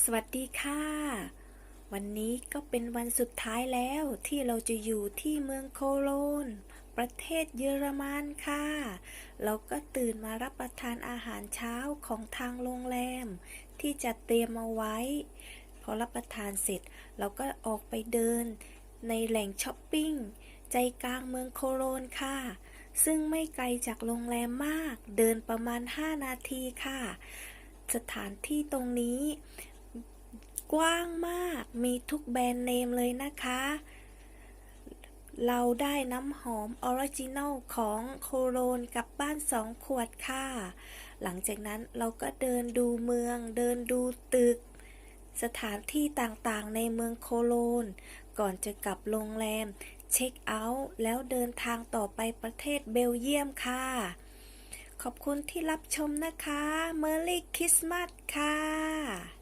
สวัสดีค่ะ วันนี้ก็เป็นวันสุดท้ายแล้วที่เราจะอยู่ที่เมืองโคโลน ประเทศเยอรมันค่ะ เราก็ตื่นมารับประทานอาหารเช้าของทางโรงแรม ที่จะเตรียมเอาไว้ พอรับประทานเสร็จ เราก็ออกไปเดิน ในแหล่งช้อปปิ้ง ใจกลางเมืองโคโลนค่ะซึ่งไม่ไกลจากโรงแรมมาก เดินประมาณ 5 นาทีค่ะ สถานที่ตรงนี้ กว้างมากมีทุกแบรนด์เนมเลยนะคะ เราได้น้ำหอมออริจินัลของโคโลนกลับบ้านสองขวดค่ะ หลังจากนั้นเราก็เดินดูเมือง เดินดูตึก สถานที่ต่างๆในเมืองโคโลน ก่อนจะกลับโรงแรม เช็คเอาท์แล้วเดินทางต่อไปประเทศเบลเยียมค่ะ ขอบคุณที่รับชมนะคะเมอร์รี่คริสต์มาสค่ะ